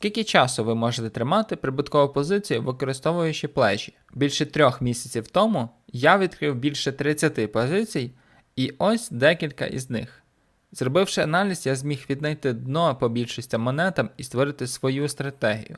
Скільки часу ви можете тримати прибуткову позицію, використовуючи плечі? Більше трьох місяців тому я відкрив більше 30 позицій, і ось декілька із них. Зробивши аналіз, я зміг віднайти дно по більшості монетам і створити свою стратегію.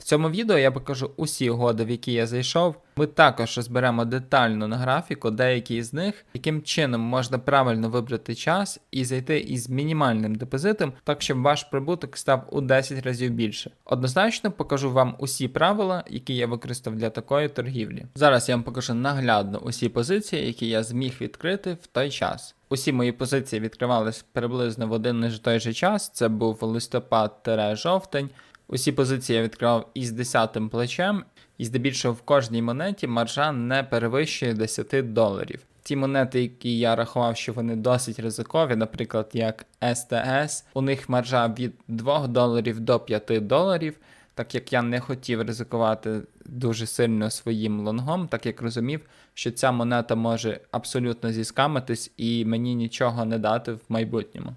В цьому відео я покажу усі угоди, в які я зайшов. Ми також розберемо детально на графіку деякі з них, яким чином можна правильно вибрати час і зайти із мінімальним депозитом, так щоб ваш прибуток став у 10 разів більше. Однозначно покажу вам усі правила, які я використав для такої торгівлі. Зараз я вам покажу наглядно усі позиції, які я зміг відкрити в той час. Усі мої позиції відкривались приблизно в один і той же час. Це був листопад-жовтень. Усі позиції я відкривав із 10 плечем, і здебільшого в кожній монеті маржа не перевищує 10 доларів. Ті монети, які я рахував, що вони досить ризикові, наприклад, як STS, у них маржа від 2 доларів до 5 доларів. Так як я не хотів ризикувати дуже сильно своїм лонгом, так як розумів, що ця монета може абсолютно зіскамитись і мені нічого не дати в майбутньому.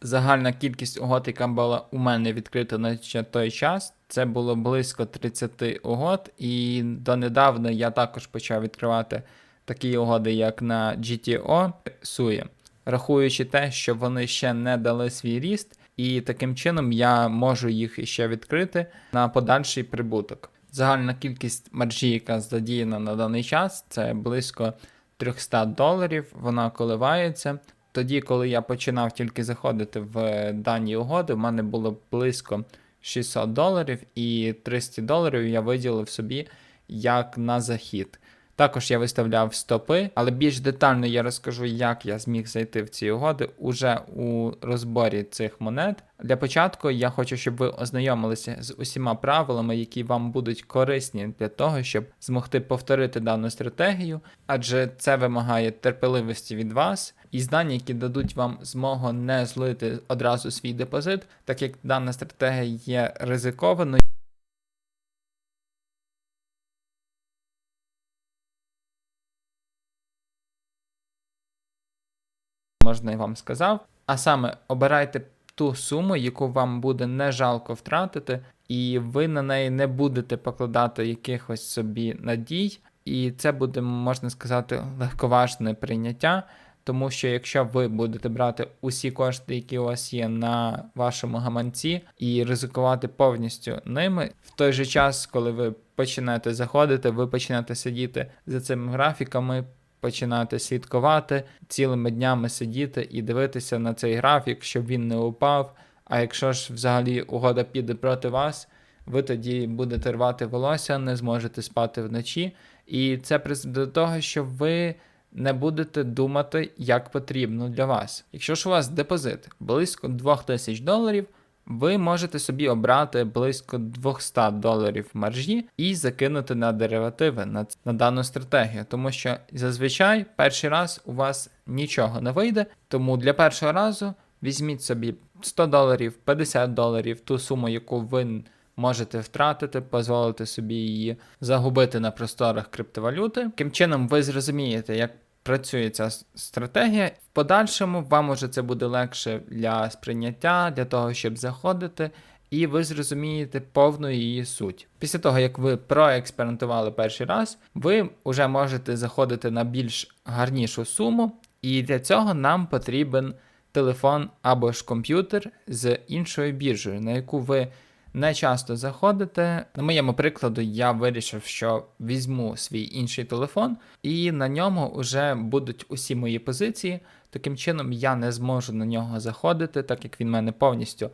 Загальна кількість угод, яка була у мене відкрита на той час, це було близько 30 угод, і донедавна я також почав відкривати такі угоди, як на GTO SUE, рахуючи те, що вони ще не дали свій ріст, і таким чином я можу їх ще відкрити на подальший прибуток. Загальна кількість маржі, яка задіяна на даний час, це близько 300 доларів, вона коливається. Тоді, коли я починав тільки заходити в дані угоди, в мене було близько 600 доларів, і 300 доларів я виділив собі як на захід. Також я виставляв стопи, але більш детально я розкажу, як я зміг зайти в ці угоди уже у розборі цих монет. Для початку я хочу, щоб ви ознайомилися з усіма правилами, які вам будуть корисні для того, щоб змогти повторити дану стратегію, адже це вимагає терпеливості від вас і знань, які дадуть вам змогу не злити одразу свій депозит, так як дана стратегія є ризикованою. Можна і вам сказав. А саме обирайте ту суму, яку вам буде не жалко втратити, і ви на неї не будете покладати якихось собі надій, і це буде, можна сказати, легковажне прийняття. Тому що якщо ви будете брати усі кошти, які у вас є на вашому гаманці, і ризикувати повністю ними, в той же час, коли ви почнете заходити, ви почнете сидіти за цими графіками, починати слідкувати, цілими днями сидіти і дивитися на цей графік, щоб він не упав. А якщо ж взагалі угода піде проти вас, ви тоді будете рвати волосся, не зможете спати вночі. І це призведе до того, що ви не будете думати, як потрібно для вас. Якщо ж у вас депозит близько 2000 доларів, ви можете собі обрати близько 200 доларів маржі і закинути на деривативи на, на дану стратегію, тому що зазвичай перший раз у вас нічого не вийде. Тому для першого разу візьміть собі 100 доларів, 50 доларів, ту суму, яку ви можете втратити, дозволити собі її загубити на просторах криптовалюти. Таким чином, ви зрозумієте, як працює ця стратегія. В подальшому вам уже це буде легше для сприйняття, для того, щоб заходити, і ви зрозумієте повну її суть. Після того, як ви проекспериментували перший раз, ви вже можете заходити на більш гарнішу суму, і для цього нам потрібен телефон або ж комп'ютер з іншою біржею, на яку ви не часто заходите. На моєму прикладу, я вирішив, що візьму свій інший телефон, і на ньому вже будуть усі мої позиції. Таким чином, я не зможу на нього заходити, так як він в мене повністю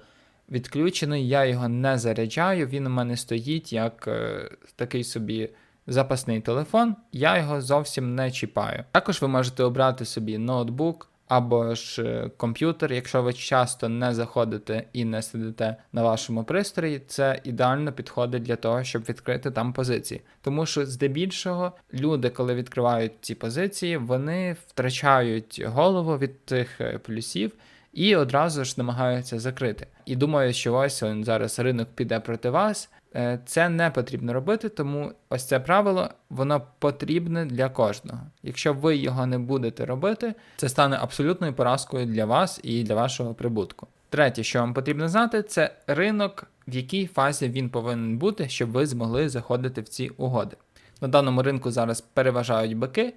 відключений. Я його не заряджаю. Він у мене стоїть як е, такий собі. Запасний телефон, я його зовсім не чіпаю. Також ви можете обрати собі ноутбук, або ж комп'ютер, якщо ви часто не заходите і не сидите на вашому пристрої, це ідеально підходить для того, щоб відкрити там позиції. Тому що здебільшого люди, коли відкривають ці позиції, вони втрачають голову від тих е, плюсів. І одразу ж намагаються закрити. І думаю, що ось он зараз ринок піде проти вас, Е, це не потрібно робити, тому ось це правило воно потрібне для кожного. Якщо ви його не будете робити, це стане абсолютною поразкою для вас і для вашого прибутку. Третє, що вам потрібно знати, це ринок, в якій фазі він повинен бути, щоб ви змогли заходити в ці угоди. На даному ринку зараз переважають бики,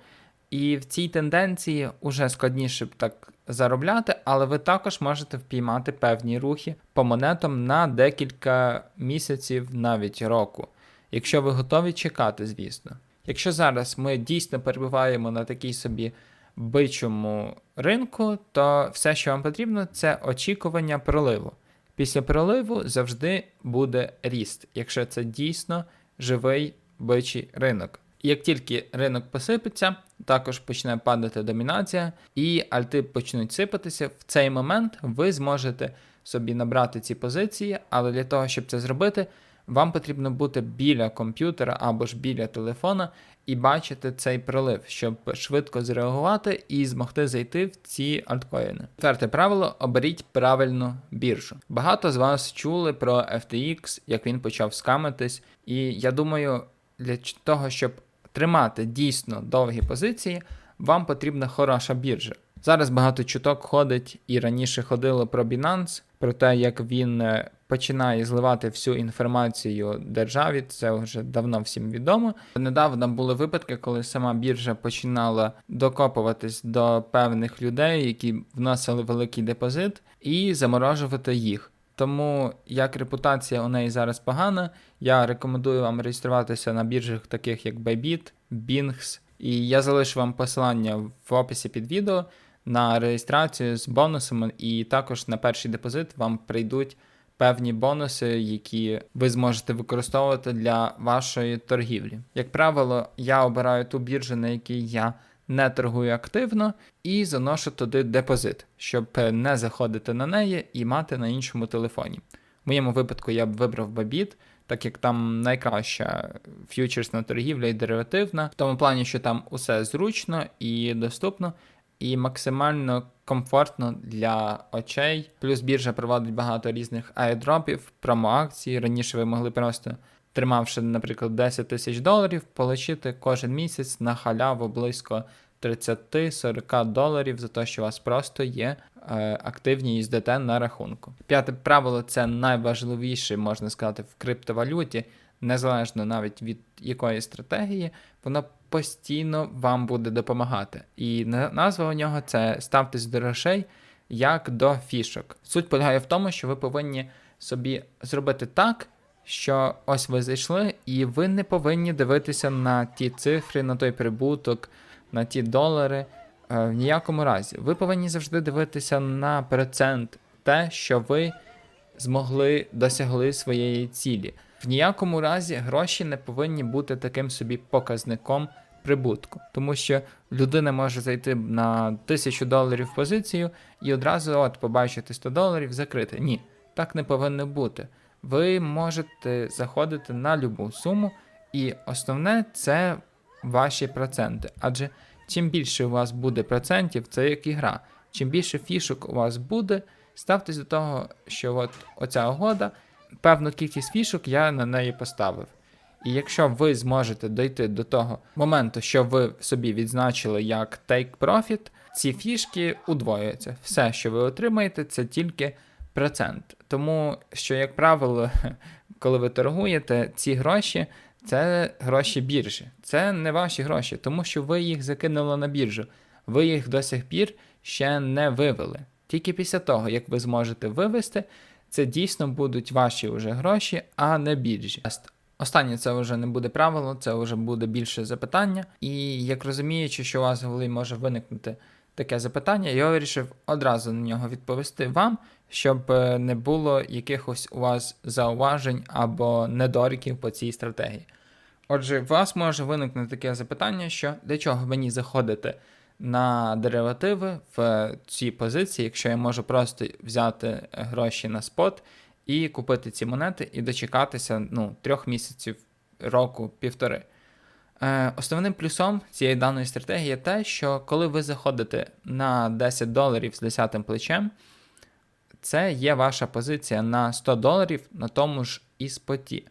і в цій тенденції вже складніше так заробляти, але ви також можете впіймати певні рухи по монетам на декілька місяців, навіть року, якщо ви готові чекати, звісно. Якщо зараз ми дійсно перебуваємо на такій собі бичому ринку, то все, що вам потрібно, це очікування проливу. Після проливу завжди буде ріст, якщо це дійсно живий бичий ринок. Як тільки ринок посипеться, також почне падати домінація, і альти почнуть сипатися. В цей момент ви зможете собі набрати ці позиції, але для того, щоб це зробити, вам потрібно бути біля комп'ютера або ж біля телефона і бачити цей пролив, щоб швидко зреагувати і змогти зайти в ці альткоїни. Четверте правило: оберіть правильну біржу. Багато з вас чули про FTX, як він почав скамитись, і я думаю, для того, щоб тримати дійсно довгі позиції, вам потрібна хороша біржа. Зараз багато чуток ходить і раніше ходило про Binance, про те, як він е, починає зливати всю інформацію державі. Це вже давно всім відомо. Недавно були випадки, коли сама біржа починала докопуватись до певних людей, які вносили великий депозит, і заморожувати їх. Тому як репутація у неї зараз погана, я рекомендую вам реєструватися на біржах, таких як Bybit, Binx, і я залишу вам посилання в описі під відео на реєстрацію з бонусами, і також на перший депозит вам прийдуть певні бонуси, які ви зможете використовувати для вашої торгівлі. Як правило, я обираю ту біржу, на якій я не торгую активно, і заношу туди депозит, щоб не заходити на неї і мати на іншому телефоні. В моєму випадку я б вибрав Bybit, так як там найкраща ф'ючерсна торгівля і деривативна, в тому плані, що там усе зручно і доступно, і максимально комфортно для очей. Плюс біржа проводить багато різних айдропів, промоакцій. Раніше ви могли просто, тримавши, наприклад, 10 тисяч доларів, отримати кожен місяць на халяву близько 30-40 доларів за те, що у вас просто є е, активні USDT на рахунку. П'яте правило це найважливіше, можна сказати, в криптовалюті, незалежно навіть від якої стратегії, воно постійно вам буде допомагати. І назва у нього це ставтесь до грошей як до фішок. Суть полягає в тому, що ви повинні собі зробити так, що ось ви зайшли, і ви не повинні дивитися на ті цифри, на той прибуток, на ті долари. е, В ніякому разі. Ви повинні завжди дивитися на процент, те, що ви змогли досягли своєї цілі. В ніякому разі гроші не повинні бути таким собі показником прибутку, тому що людина може зайти на 1000 доларів позицію і одразу от побачити 100 доларів закрити. Ні, так не повинно бути. Ви можете заходити на любу суму, і основне це ваші проценти. Адже чим більше у вас буде процентів, це як і гра. Чим більше фішок у вас буде, ставтесь до того, що от оця угода, певну кількість фішок я на неї поставив. І якщо ви зможете дойти до того моменту, що ви собі відзначили як take profit, ці фішки удвоюються. Все, що ви отримаєте, це тільки процент. Тому що, як правило, коли ви торгуєте, ці гроші це гроші біржі. Це не ваші гроші, тому що ви їх закинули на біржу. Ви їх до сих пір ще не вивели. Тільки після того, як ви зможете вивести, це дійсно будуть ваші вже гроші, а не біржі. Останнє це вже не буде правило, це вже буде більше запитання. І як розуміючи, що у вас може виникнути таке запитання, я вирішив одразу на нього відповісти вам, щоб е, не було якихось у вас зауважень або недоріків по цій стратегії. Отже, у вас може виникнути таке запитання, що для чого мені заходити на деривативи в ці позиції, якщо я можу просто взяти гроші на спот і купити ці монети і дочекатися ну, трьох місяців, року, півтори. Е, основним плюсом цієї даної стратегії є те, що коли ви заходите на 10 доларів з 10 плечем, це є ваша позиція на 100 доларів на тому ж і споті.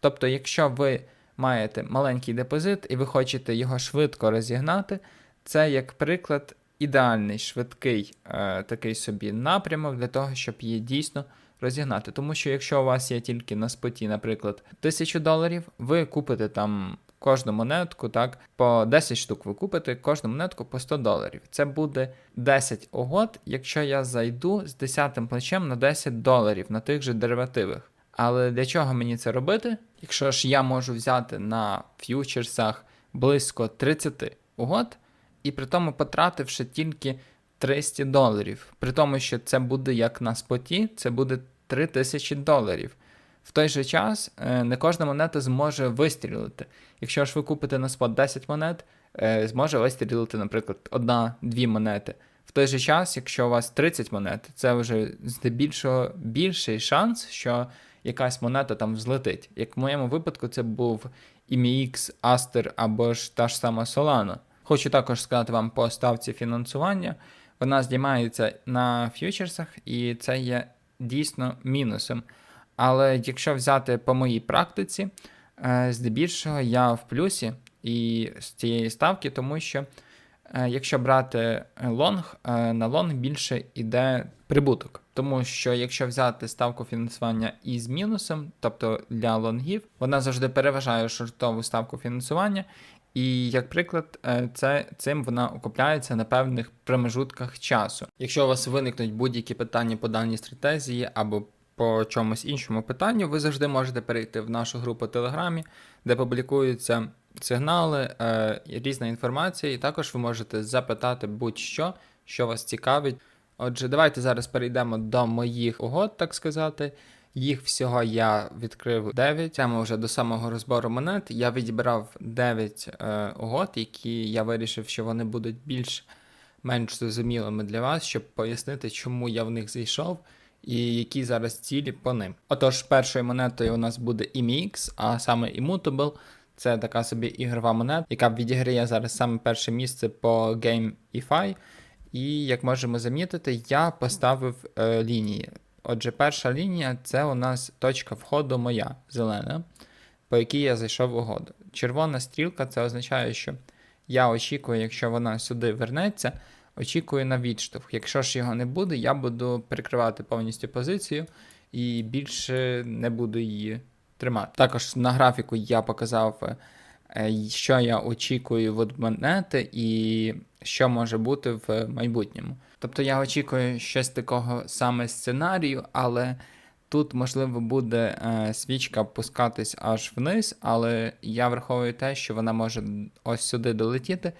Тобто, якщо ви маєте маленький депозит і ви хочете його швидко розігнати, це як приклад, ідеальний швидкий е, такий собі напрямок для того, щоб її дійсно розігнати. Тому що якщо у вас є тільки на споті, наприклад, 1000 доларів, ви купите там кожну монетку, так, по 10 штук ви купите кожну монетку по 100 доларів. Це буде 10 угод, якщо я зайду з 10 плечем на 10 доларів на тих же деривативах. Але для чого мені це робити? Якщо ж я можу взяти на ф'ючерсах близько 30 угод, і при тому потративши тільки 300 доларів. При тому, що це буде як на споті, це буде 3000 доларів. В той же час е, не кожна монета зможе вистрілити. Якщо ж ви купите на спот 10 монет, е, зможе вистрілити, наприклад, одна-дві монети. В той же час, якщо у вас 30 монет, це вже здебільшого більший шанс, що якась монета там взлетить. Як в моєму випадку, це був IMX, Aster або ж та ж сама Solana. Хочу також сказати вам по ставці фінансування. Вона знімається на ф'ючерсах, і це є дійсно мінусом. Але якщо взяти по моїй практиці, здебільшого я в плюсі і з цієї ставки, тому що е, якщо брати лонг, е, на лонг більше йде прибуток. Тому що якщо взяти ставку фінансування із мінусом, тобто для лонгів, вона завжди переважає шортову ставку фінансування. І як приклад, е, це цим вона окупляється на певних промежутках часу. Якщо у вас виникнуть будь-які питання по даній стратегії або по чомусь іншому питанню, ви завжди можете перейти в нашу групу Телеграмі, де публікуються сигнали, е, різна інформація, і також ви можете запитати будь-що, що вас цікавить. Отже, давайте зараз перейдемо до моїх угод, так сказати. Їх всього я відкрив 9. Прямо вже до самого розбору монет. Я відібрав 9 е, угод, які я вирішив, що вони будуть більш менш зрозумілими для вас, щоб пояснити, чому я в них зайшов і які зараз цілі по ним. Отож, першою монетою у нас буде IMX, а саме Immutable. Це така собі ігрова монета, яка відіграє зараз саме перше місце по GameEFI. І як можемо замітити, я поставив е, лінії. Отже, перша лінія це у нас точка входу моя зелена, по якій я зайшов угоду. Червона стрілка це означає, що я очікую, якщо вона сюди вернеться, очікую на відштовх. Якщо ж його не буде, я буду перекривати повністю позицію і більше не буду її тримати. Також на графіку я показав, е, що я очікую від монети і що може бути в майбутньому. Тобто я очікую щось такого саме сценарію, але тут, можливо, буде е, свічка пускатись аж вниз, але я враховую те, що вона може ось сюди долетіти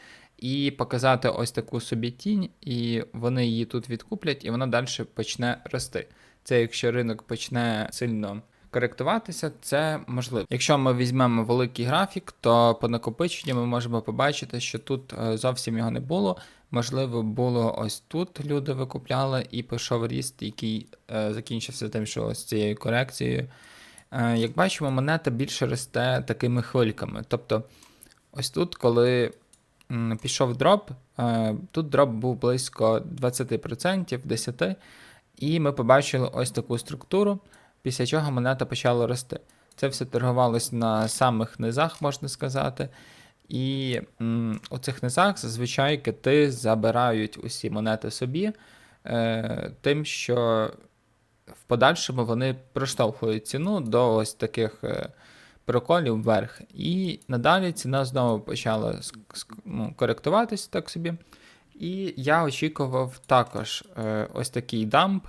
і показати ось таку собі тінь, і вони її тут відкуплять, і вона далі почне рости. Це якщо ринок почне сильно коректуватися, це можливо. Якщо ми візьмемо великий графік, то по накопиченню ми можемо побачити, що тут е, зовсім його не було. Можливо, було ось тут люди викупляли і пішов ріст, який е, закінчився тим, що ось цією корекцією. Е, як бачимо, монета більше росте такими хвильками. Тобто, ось тут, коли пішов дроп, е, тут дроп був близько 20%, 10%, і ми побачили ось таку структуру, після чого монета почала рости. Це все торгувалось на самих низах, можна сказати. І м, у цих низах зазвичай кити забирають усі монети собі, е, тим, що в подальшому вони проштовхують ціну до ось таких е, проколів вверх. І надалі ціна знову почала ну, коректуватись так собі. І я очікував також е, ось такий дамп.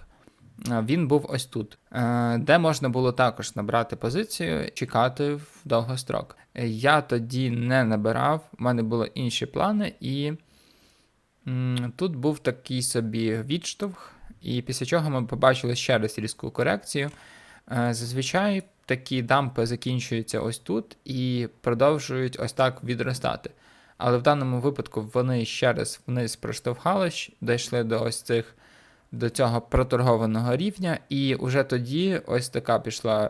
Е, Він був ось тут, е, де можна було також набрати позицію, чекати в довгострок. Е, Я тоді не набирав, в мене були інші плани, і тут був такий собі відштовх, і після чого ми побачили ще раз різку корекцію. Е, Зазвичай такі дампи закінчуються ось тут і продовжують ось так відростати. Але в даному випадку вони ще раз вниз проштовхались, дійшли до ось цих до цього проторгованого рівня, і вже тоді ось така пішла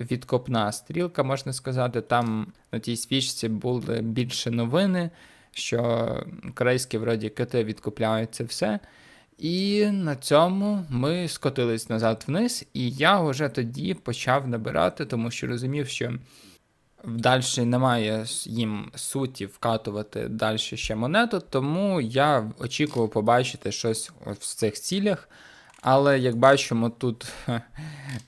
відкопна стрілка, можна сказати. Там на тій свічці були більше новини, що корейські вроді кити відкупляють це все. І на цьому ми скотились назад вниз, і я вже тоді почав набирати, тому що розумів, що далі немає їм суті вкатувати далі ще монету, тому я очікував побачити щось в цих цілях. Але як бачимо, тут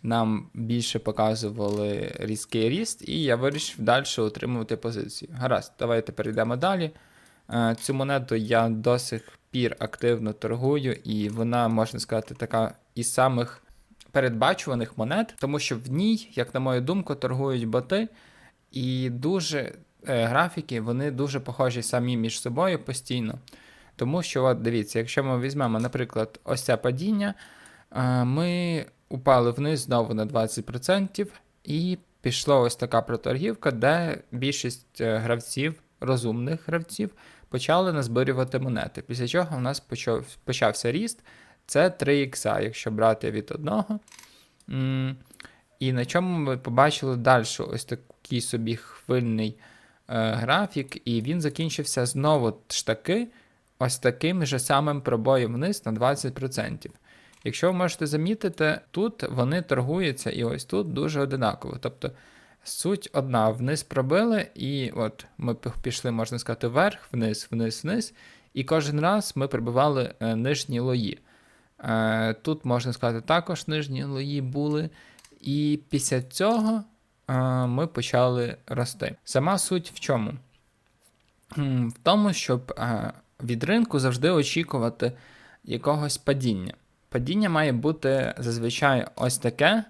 нам більше показували різкий ріст, і я вирішив далі утримувати позицію. Гаразд, давайте перейдемо далі. Е, Цю монету я до сих пір активно торгую, і вона, можна сказати, така із самих передбачуваних монет, тому що в ній, як на мою думку, торгують боти, і дуже е, графіки вони дуже похожі самі між собою постійно. Тому що, от дивіться, якщо ми візьмемо, наприклад, ось це падіння, е, ми упали вниз знову на 20%, і пішла ось така проторгівка, де більшість гравців, розумних гравців, почали назбирювати монети. Після чого в нас почав, почався ріст. Це 3 ікса, якщо брати від одного. І на чому ми побачили далі ось такий собі хвильний е, графік, і він закінчився знову ж таки ось таким же самим пробоєм вниз на 20%. Якщо ви можете замітити, тут вони торгуються і ось тут дуже одинаково. Тобто суть одна, вниз пробили, і от ми пішли, можна сказати, вверх, вниз, вниз, вниз. І кожен раз ми прибивали е, нижні лої. Е, тут, можна сказати, також нижні лої були. І після цього е, ми почали рости. Сама суть в чому? В тому, щоб від ринку завжди очікувати якогось падіння. Падіння має бути зазвичай ось таке,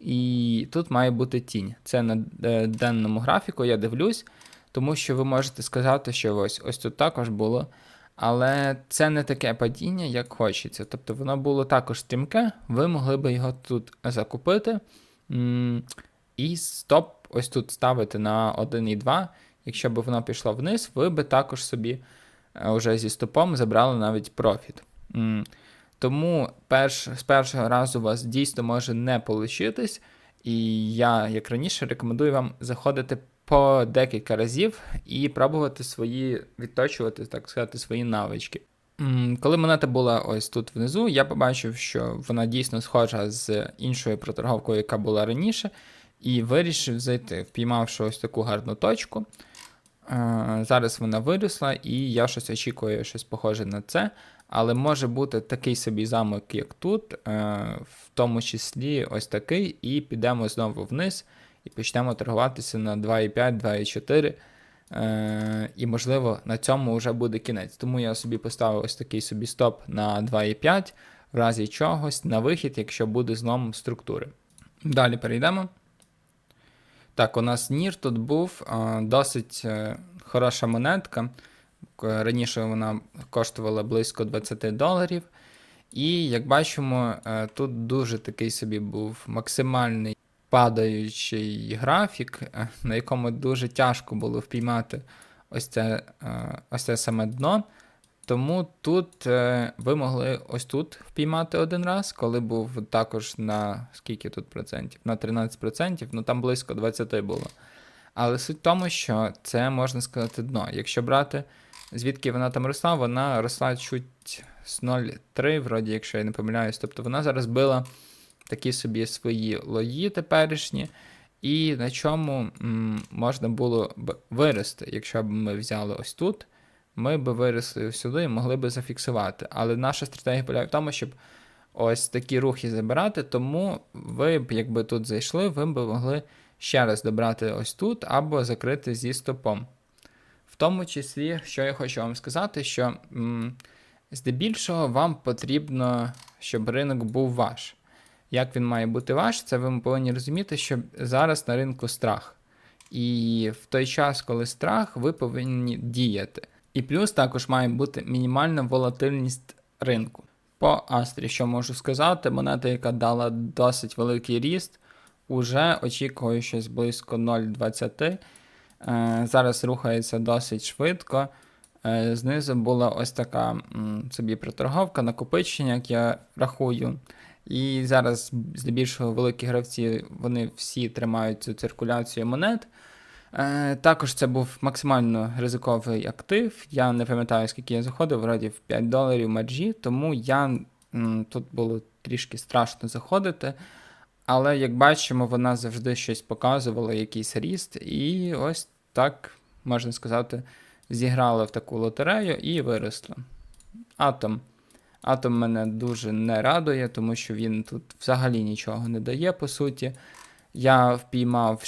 і тут має бути тінь. Це на е, денному графіку, я дивлюсь, тому що ви можете сказати, що ось, ось тут також було. Але це не таке падіння, як хочеться. Тобто воно було також стрімке, ви могли би його тут закупити. І стоп ось тут ставити на 1,2. Якщо б воно пішло вниз, ви би також собі е, вже зі стопом забрали навіть профіт. Тому перш, з першого разу у вас дійсно може не получитись, і я, як раніше, рекомендую вам заходити по декілька разів і пробувати свої, відточувати, так сказати, свої навички. Коли монета була ось тут внизу, я побачив, що вона дійсно схожа з іншою проторговкою, яка була раніше, і вирішив зайти, впіймавши ось таку гарну точку. Е, Зараз вона виросла, і я щось очікую, щось похоже на це. Але може бути такий собі замок, як тут, е, в тому числі ось такий, і підемо знову вниз і почнемо торгуватися на 2,5, 2,4. Е, і, можливо, на цьому вже буде кінець. Тому я собі поставив ось такий собі стоп на 2,5, в разі чогось на вихід, якщо буде злом структури. Далі перейдемо. Так, у нас Нір тут був досить е, хороша монетка. Раніше вона коштувала близько 20 доларів. І як бачимо, е, тут дуже такий собі був максимальний падаючий графік, е, на якому дуже тяжко було впіймати ось це, е, ось це саме дно. Тому тут е, ви могли ось тут впіймати один раз, коли був також на скільки тут процентів? На 13%, ну там близько 20 було. Але суть в тому, що це можна сказати дно. Якщо брати, звідки вона там росла, вона росла чуть з 0,3, вроді, якщо я не помиляюсь. Тобто вона зараз била такі собі свої лої теперішні, і на чому м, можна було б вирости, якщо б ми взяли ось тут ми б виросли сюди і могли б зафіксувати. Але наша стратегія полягає в тому, щоб ось такі рухи забирати, тому ви б, якби тут зайшли, ви б могли ще раз добрати ось тут або закрити зі стопом. В тому числі, що я хочу вам сказати, що м, здебільшого вам потрібно, щоб ринок був ваш. Як він має бути ваш, це ви повинні розуміти, що зараз на ринку страх. І в той час, коли страх, ви повинні діяти. І плюс також має бути мінімальна волатильність ринку. По Астрі, що можу сказати, монета, яка дала досить великий ріст, уже очікує щось близько 0,20. Е, зараз рухається досить швидко. Е, знизу була ось така собі проторговка, накопичення, як я рахую. І зараз здебільшого великі гравці вони всі тримають цю циркуляцію монет. Е, також це був максимально ризиковий актив. Я не пам'ятаю, скільки я заходив, вроді в 5 доларів мережі, тому я тут було трішки страшно заходити. Але як бачимо, вона завжди щось показувала, якийсь ріст, і ось так, можна сказати, зіграла в таку лотерею і виросла. Атом. Атом мене дуже не радує, тому що він тут взагалі нічого не дає, по суті. Я впіймав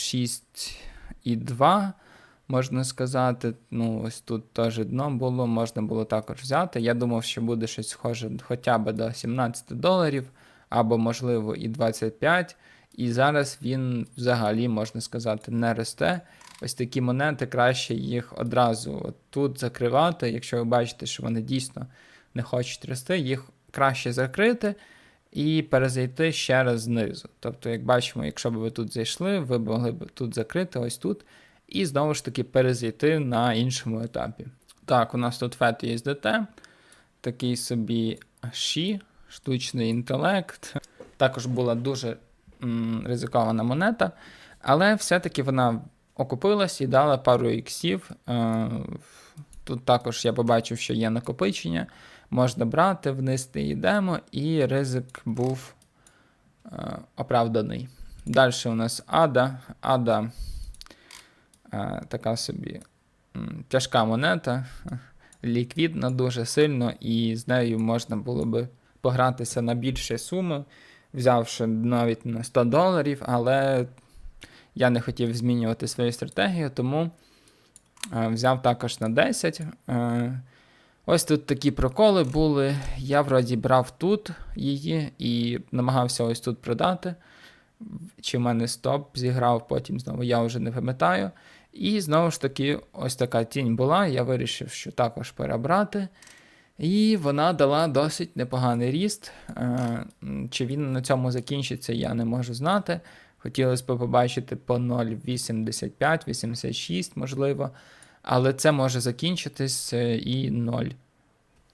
6,2, можна сказати. Ну, ось тут теж дно було, можна було також взяти. Я думав, що буде щось схоже хоча б до 17 доларів, або, можливо, і 25. І зараз він взагалі, можна сказати, не росте. Ось такі монети краще їх одразу от тут закривати. Якщо ви бачите, що вони дійсно не хочуть рости, їх краще закрити і перезайти ще раз знизу. Тобто, як бачимо, якщо б ви тут зайшли, ви б могли б тут закрити ось тут, і знову ж таки перезайти на іншому етапі. Так, у нас тут FET USDT, такий собі Ші, штучний інтелект. Також була дуже м, ризикована монета, але все-таки вона окупилась і дала пару іксів. Е, Тут також я побачив, що є накопичення. Можна брати, вниз не йдемо, і ризик був е, оправданий. Далі у нас Ада. Ада е, така собі тяжка монета, ліквідна дуже сильно, і з нею можна було би погратися на більші суми, взявши навіть на 100 доларів, але я не хотів змінювати свою стратегію, тому е, взяв також на 10. Ось тут такі проколи були. Я вроді брав тут її і намагався ось тут продати. Чи в мене стоп зіграв, потім знову я вже не пам'ятаю. І знову ж таки, ось така тінь була. Я вирішив, що також перебрати. І вона дала досить непоганий ріст. Е, Чи він на цьому закінчиться, я не можу знати. Хотілося б побачити по 0,85, 86, можливо. Але це може закінчитись е, і 0,36,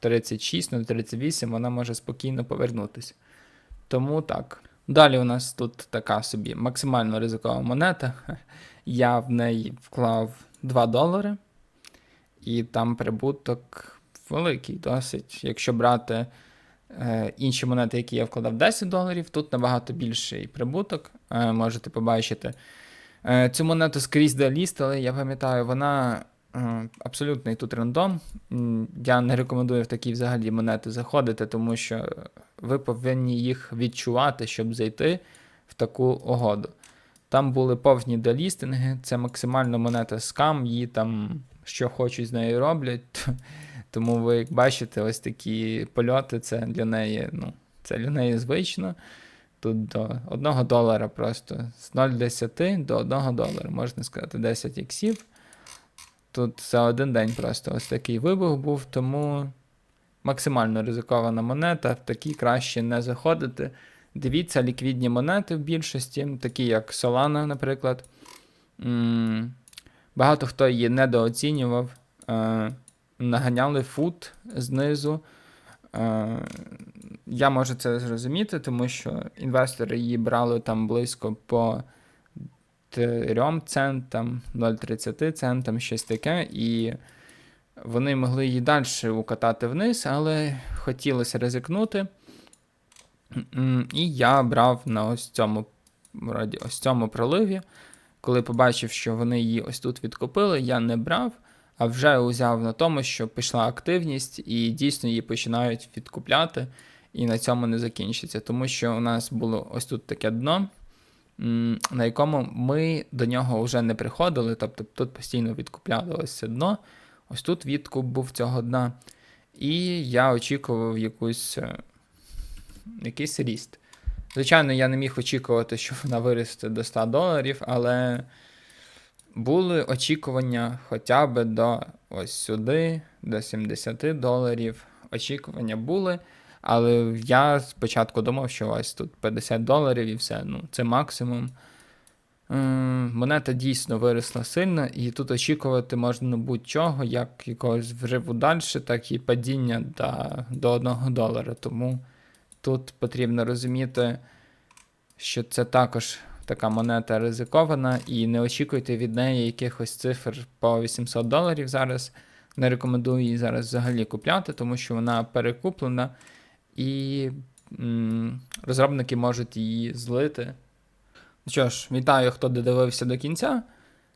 0,38 вона може спокійно повернутися. Тому так. Далі у нас тут така собі максимально ризикова монета. Я в неї вклав 2 долари, і там прибуток великий, досить. Якщо брати е, інші монети, які я вкладав 10 доларів, тут набагато більший прибуток. Е, можете побачити. Е, цю монету скрізь делістили, я пам'ятаю, вона абсолютний тут рандом. Я не рекомендую в такі взагалі монети заходити, тому що ви повинні їх відчувати, щоб зайти в таку угоду. Там були повні делістинги, це максимально монета скам, її там що хочуть з нею роблять. Тому ви як бачите, ось такі польоти, це для неї, ну, це для неї звично. Тут до 1 долара просто з 0,10 до 1 долара, можна сказати, 10 іксів. Тут за один день просто ось такий вибух був, тому максимально ризикована монета, в такі краще не заходити. Дивіться, ліквідні монети в більшості, такі як Solana, наприклад. Багато хто її недооцінював, е, наганяли фут знизу. Е, Я можу це зрозуміти, тому що інвестори її брали там близько по 3 центам, 0,30 центам, щось таке, і вони могли її далі укатати вниз, але хотілося ризикнути. І я брав на ось цьому, ось цьому проливі. Коли побачив, що вони її ось тут відкупили, я не брав, а вже узяв на тому, що пішла активність, і дійсно її починають відкупляти, і на цьому не закінчиться. Тому що у нас було ось тут таке дно, на якому ми до нього вже не приходили, тобто тут постійно відкупляли дно. Ось тут відкуп був цього дна. І я очікував якусь, е, якийсь ріст. Звичайно, я не міг очікувати, що вона виросте до 100 доларів, але були очікування хоча б до ось сюди, до 70 доларів. Очікування були. Але я спочатку думав, що ось тут 50 доларів і все. Ну, це максимум. Монета дійсно виросла сильно, і тут очікувати можна будь-чого, як якогось вживу далі, так і падіння до, до 1 долара. Тому тут потрібно розуміти, що це також така монета ризикована, і не очікуйте від неї якихось цифр по 800 доларів зараз. Не рекомендую її зараз взагалі купляти, тому що вона перекуплена, і м, розробники можуть її злити Ну Що ж, вітаю, хто додивився до кінця.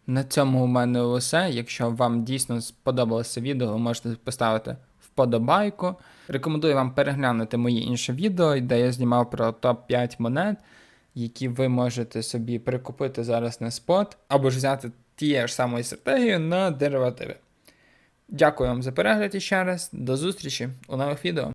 На цьому у мене усе. Якщо вам дійсно сподобалося відео, ви можете поставити вподобайку. Рекомендую вам переглянути мої інші відео, де я знімав про топ-5 монет, які ви можете собі прикупити зараз на спот, або ж взяти тією ж самою стратегією на деривативи. Дякую вам за перегляд і ще раз. До зустрічі у нових відео.